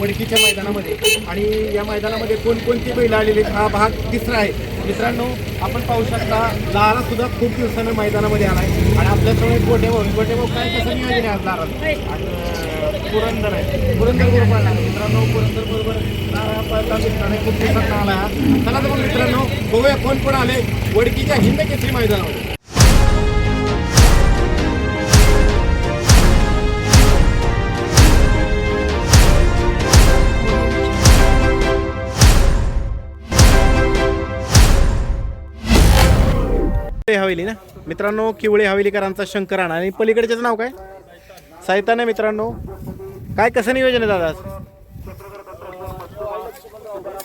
वडकीच्या मैदानामध्ये. आणि या मैदानामध्ये कोणकोणती बैल आलेली हा भाग तिसरा आहे. मित्रांनो आपण पाहू शकता लारा सुद्धा खूप दिवसानं मैदानामध्ये आलाय. आणि आपल्यासमोर गोटे भाऊ गोटे भाऊ काय कसं नियोजन आहे आज लारा आणि पुरंदर आहे. पुरंदर बरोबर मित्रांनो पुरंदर बरोबर लारा खूप दिवसांना आला. आहे चला तर मग मित्रांनो बघूया कोण कोण आले वडकीच्या हिंद केसरी मैदानामध्ये. हवेली ना? मित्रांनो किवळे हवेलीकरांचा शंकराण. आणि पलीकडच्याचं नाव काय? साहित्याने मित्रांनो. काय कसं नियोजन आहे दादा आज?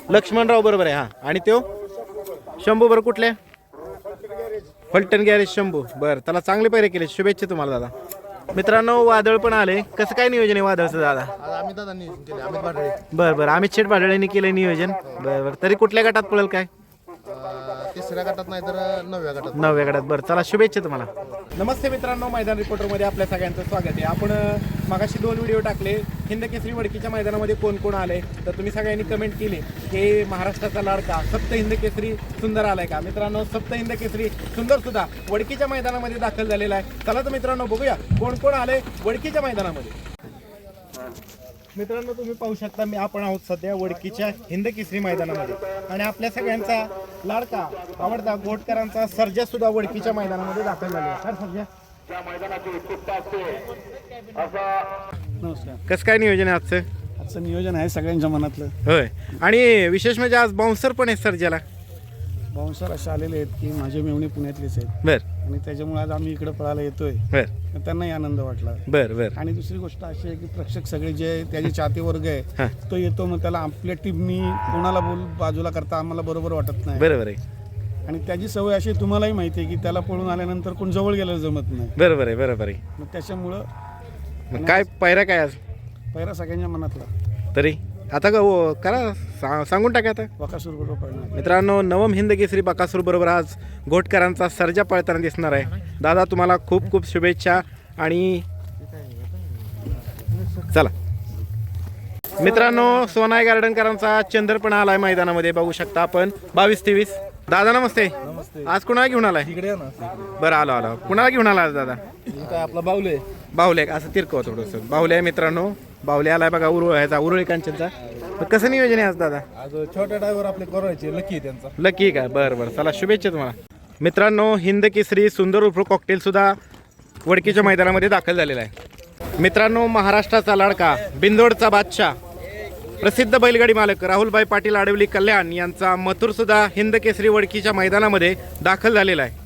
लक्ष्मणराव बरोबर आहे हा. आणि त्यो? शंभू बरं कुठल्या फलटण गॅरेज शंभू. बरं त्याला चांगले पैरे केले शुभेच्छा तुम्हाला दादा. मित्रांनो वादळ पण आले. कसं काय नियोजन आहे वादळचं दादा? आज आम्ही दादा नियोजन केले अमित भाडळे. बरं बरं. अमित शेठ भाडळेंनी केलं नियोजन. बरं बरं. तरी कुठल्या गटात पडेल काय? अं, तिसऱ्या गटात नाही तर नवव्या गटात. नवव्या गटात. बरं चला शुभेच्छा तुम्हाला. नमस्ते मित्रांनो मैदान रिपोर्टरमध्ये आपल्या सगळ्यांचं स्वागत आहे. आपण अ, मगाशी दोन व्हिडिओ टाकले. हिंद केसरी वडकीच्या मैदानामध्ये कोण कोण आले? तर तुम्ही सगळ्यांनी कमेंट केली की महाराष्ट्राचा लाडका सप्त हिंद केसरी सुंदर आलाय का? मित्रांनो सप्त हिंद केसरी सुंदर सुद्धा वडकीच्या मैदानामध्ये दाखल झालेला आहे. चला तर मित्रांनो बघूया कोण कोण आले वडकीच्या मैदानामध्ये. मित्रांनो तुम्ही पाहू शकता मी आपण आहोत सध्या वडकीच्या हिंद केसरी मैदानामध्ये. आणि आपल्या सगळ्यांचा लाडका आवडता गोटकरांचा सर्जा सुद्धा वडकीच्या मैदानामध्ये दाखल झाला आहे. सर सर्जा. नमस्कार. कसं काय नियोजन आहे आजचं? आजचं नियोजन आहे सगळ्यांच्या मनातलं. होय. आणि विशेष म्हणजे आज बाउन्सर पण आहे सर्जाला. बाउन्सर असे आलेले आहेत की माझे मेवणे पुण्यातलेच आहेत. बर. आणि त्याच्यामुळे आज आम्ही इकडे पळायला येतोय. बर. तर त्यांनाही आनंद वाटला. बर बर. आणि दुसरी गोष्ट अशी आहे की प्रेक्षक सगळे जे त्याचे चाहते वर्ग हा. आहे तो येतो मग त्याला आपल्या टीमनी कोणाला बोल बाजूला करता आम्हाला बरोबर वाटत नाही. बरोबर आहे. आणि त्याची सवय अशी आहे, तुम्हालाही माहिती आहे की त्याला पळून आल्यानंतर कोण जवळ गेलं जमत नाही. बरोबर आहे बरोबर आहे. मग त्याच्यामुळं मग काय पायऱ्या काय आज? पहिला सगळ्यांच्या मनातला. तरी? आता का हो, करा सा- सांगून टाका आता. वकासूर बरोबर मित्रांनो नवम हिंद केसरी बकासूर बरोबर आज घोटकरांचा सर्जा पळताना दिसणार आहे. दादा तुम्हाला खूप खूप शुभेच्छा आणि चला. मित्रांनो सोनाई गार्डनकरांचा चंद्र पण आलाय मैदानामध्ये. बघू शकता आपण. बावीस तेवीस. दादा नमस्ते. आज कुणाला घेऊन आलाय? इकडे ना. बरं आलो आलो. कुणाला घेऊन आला आज दादा? काय आपला बावले बाहुले असं तिरकव थोडंसं. बाहुले मित्रांनो. बाहुले आलाय बघा उरुळ ह्याचा उरुळी कांचनचा मग कसं नियोजन आहे आज दादा? आज छोट्या ड्रायव्हर आपले करायचे लकी आहे त्यांचा. लकी का? बरं बरं. चला शुभेच्छा तुम्हाला. मित्रांनो हिंद केसरी सुंदर उर्फ कॉकटेल सुद्धा वडकीच्या मैदानामध्ये दाखल झालेला आहे. मित्रांनो महाराष्ट्राचा लाडका बिंदोडचा बादशाह प्रसिद्ध बैलगाडी मालक राहुलभाई पाटील आडवली कल्याण यांचा मथुर सुद्धा हिंद केसरी वडकीच्या मैदानामध्ये दाखल झालेला आहे.